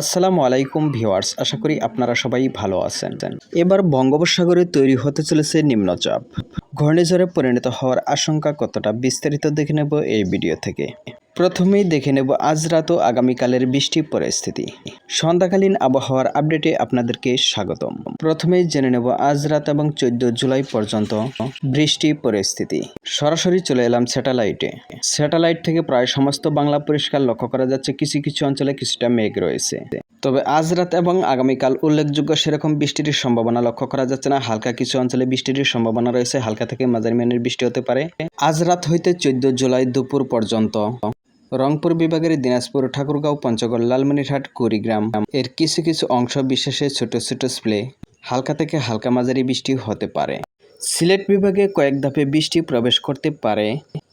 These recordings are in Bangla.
আসসালামু আলাইকুম ভিওয়ার্স আশা করি আপনারা সবাই ভালো আছেন। এবার বঙ্গোপসাগরে তৈরি হতে চলেছে নিম্নচাপ। ঘূর্ণিঝড়ে পরিণত হওয়ার আশঙ্কা কতটা বিস্তারিত দেখে নেব এই ভিডিও থেকে। প্রথমেই দেখে নেব আজ রাত ও আগামীকালের বৃষ্টি পরিস্থিতি। সন্ধ্যাকালীন আবহাওয়ার আপডেটে আপনাদেরকে স্বাগতম। প্রথমেই জেনে নেব আজ রাত এবং চোদ্দ জুলাই পর্যন্ত বৃষ্টি পরিস্থিতি। সরাসরি চলে এলাম স্যাটেলাইটে। স্যাটেলাইট থেকে প্রায় সমস্ত বাংলা পরিষ্কার লক্ষ্য করা যাচ্ছে, কিছু কিছু অঞ্চলে কিছুটা মেঘ রয়েছে। তবে আজ রাত এবং আগামীকাল উল্লেখযোগ্য সেরকম বৃষ্টির সম্ভাবনা লক্ষ্য করা যাচ্ছে না। হালকা কিছু অঞ্চলে বৃষ্টির সম্ভাবনা রয়েছে, হালকা থেকে মাঝারি মানের বৃষ্টি হতে পারে। আজ রাত হইতে চোদ্দ জুলাই দুপুর পর্যন্ত রংপুর বিভাগের দিনাজপুর ঠাকুরগাঁও পঞ্চগড় লালমনিরহাট কুড়িগ্রাম। এর কিছু কিছু অংশ বিশেষে ছোট ছোট স্প্লে হালকা থেকে হালকা মাঝারি বৃষ্টি হতে পারে। সিলেট বিভাগে কয়েক ধাপে বৃষ্টি প্রবেশ করতে পারে।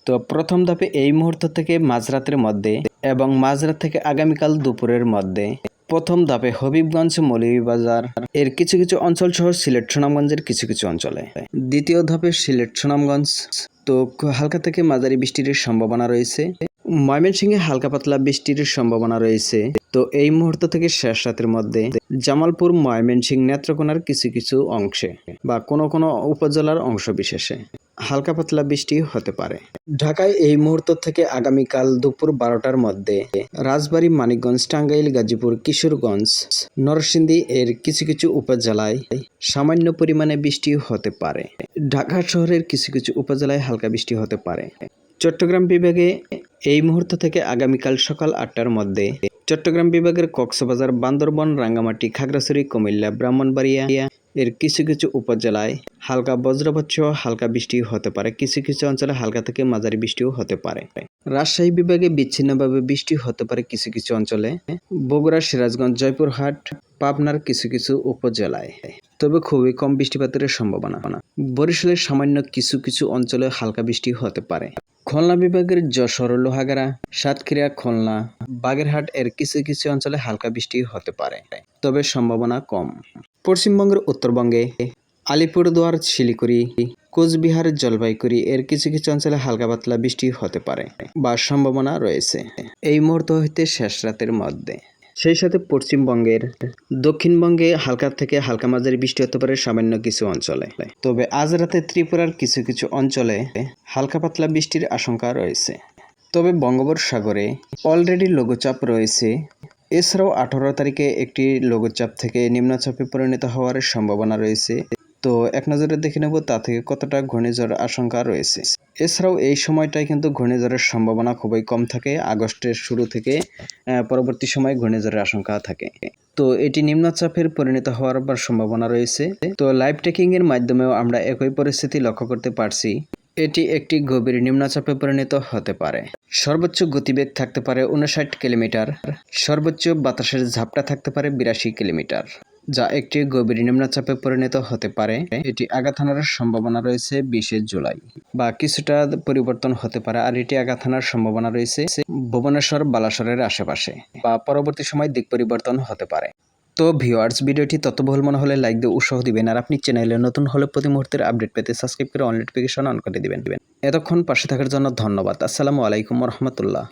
তো প্রথম ধাপে এই মুহূর্ত থেকে মাঝরাতের মধ্যে এবং মাঝরাত থেকে আগামীকাল দুপুরের মধ্যে। প্রথম ধাপে হবিবগঞ্জ, মৌলভীবাজার। এর কিছু কিছু অঞ্চল সহ সিলেট, সুনামগঞ্জের কিছু কিছু অঞ্চলে। দ্বিতীয় ধাপে সিলেট, সুনামগঞ্জ। তো হালকা থেকে মাঝারি বৃষ্টির সম্ভাবনা রয়েছে। ময়মনসিংহে হালকা পাতলা বৃষ্টির সম্ভাবনা রয়েছে। তো এই মুহূর্ত থেকে শেষ রাতের মধ্যে জামালপুর ময়মনসিংহ নেত্রকোনার কিছু কিছু অংশে বা কোনো কোনো উপজেলার অংশ বিশেষে হালকা পাতলা বৃষ্টি হতে পারে। ঢাকায় এই মুহূর্ত থেকে আগামীকাল দুপুর বারোটার মধ্যে রাজবাড়ী, মানিকগঞ্জ, টাঙ্গাইল, গাজীপুর, কিশোরগঞ্জ, নরসিংদী এর কিছু কিছু উপজেলায় সামান্য পরিমাণে বৃষ্টি হতে পারে। ঢাকা শহরের কিছু কিছু উপজেলায় হালকা বৃষ্টি হতে পারে। চট্টগ্রাম বিভাগে এই মুহূর্ত থেকে আগামীকাল সকাল আটটার মধ্যে চট্টগ্রাম বিভাগের কক্সবাজার, বান্দরবন, রাঙ্গামাটি, খাগড়াছড়ি, কুমিল্লা, ব্রাহ্মণবাড়িয়া এর কিছু কিছু উপজেলায় হালকা বজ্রপাত সহ হালকা বৃষ্টি হতে পারে। কিছু কিছু অঞ্চলে হালকা থেকে মাঝারি বৃষ্টিও হতে পারে। রাজশাহী বিভাগে বিচ্ছিন্নভাবে বৃষ্টি হতে পারে কিছু কিছু অঞ্চলে। বগুড়া, সিরাজগঞ্জ, জয়পুরহাট, পাবনার কিছু কিছু উপজেলায়। তবে খুবই কম বৃষ্টিপাতের সম্ভাবনা। বরিশালের সামান্য কিছু কিছু অঞ্চলে হালকা বৃষ্টি হতে পারে। খুলনা বিভাগের যশোর লোহাগাড়া, সাতক্ষীরা, খুলনা, বাগেরহাট এর কিছু কিছু অঞ্চলে হালকা বৃষ্টি হতে পারে, তবে সম্ভাবনা কম। পশ্চিমবঙ্গের উত্তরবঙ্গে আলিপুরদুয়ার, শিলিগুড়ি, কোচবিহার, জলপাইগুড়ি এর কিছু কিছু অঞ্চলে হালকা পাতলা বৃষ্টি হতে পারে, বা সম্ভাবনা রয়েছে। এই মুহূর্ত হইতে শেষ রাতের মধ্যে। সেই সাথে পশ্চিমবঙ্গের দক্ষিণবঙ্গে হালকা থেকে হালকা মাঝারি বৃষ্টি হতে পারে সামান্য কিছু অঞ্চলে। তবে আজ রাতে ত্রিপুরার কিছু কিছু অঞ্চলে হালকা পাতলা বৃষ্টির আশঙ্কা রয়েছে। তবে বঙ্গোপসাগরে অলরেডি লঘুচাপ রয়েছে। এছাড়াও আঠারো তারিখে একটি লঘুচাপ থেকে নিম্নচাপে পরিণত হওয়ার সম্ভাবনা রয়েছে। তো এক নজরে দেখে নেব তা থেকে কতটা ঘূর্ণিঝড় আশঙ্কা রয়েছে। এছাড়াও এই সময়টায় কিন্তু ঘূর্ণিঝড়ের সম্ভাবনা খুবই কম থাকে। আগস্টের শুরু থেকে পরবর্তী সময় ঘূর্ণিঝড়ের আশঙ্কা থাকে। তো এটি নিম্নচাপের পরিণত হওয়ার সম্ভাবনা রয়েছে। তো লাইভ ট্রেকিং এর মাধ্যমেও আমরা একই পরিস্থিতি লক্ষ্য করতে পারছি। এটি একটি গভীর নিম্নচাপে পরিণত হতে পারে। সর্বোচ্চ গতিবেগ থাকতে পারে উনষাট কিলোমিটার। সর্বোচ্চ বাতাসের ঝাপটা থাকতে পারে বিরাশি কিলোমিটার। যা একটি গভীর নিম্নচাপে পরিণত হতে পারে। এটি আঘাত হানার সম্ভাবনা রয়েছে বিশে জুলাই। বা কিছুটা পরিবর্তন হতে পারে, আর এটি আঘাত হানার সম্ভাবনা রয়েছে ভুবনেশ্বর, বালাসরের আশেপাশে, বা পরবর্তী সময় দিক পরিবর্তন হতে পারে। তো ভিউয়ার্স, ভিডিওটি ততবহুল মনে হলে লাইক দিয়ে উৎসাহ দিবেন, আর আপনি চ্যানেলে নতুন হলে প্রতি মুহূর্তের আপডেট পেতে সাবস্ক্রাইব করে অন নোটিফিকেশন অন করে দিবেন। এতক্ষণ পাশে থাকার জন্য ধন্যবাদ। আসসালামু আলাইকুম রহমতুল্লাহ।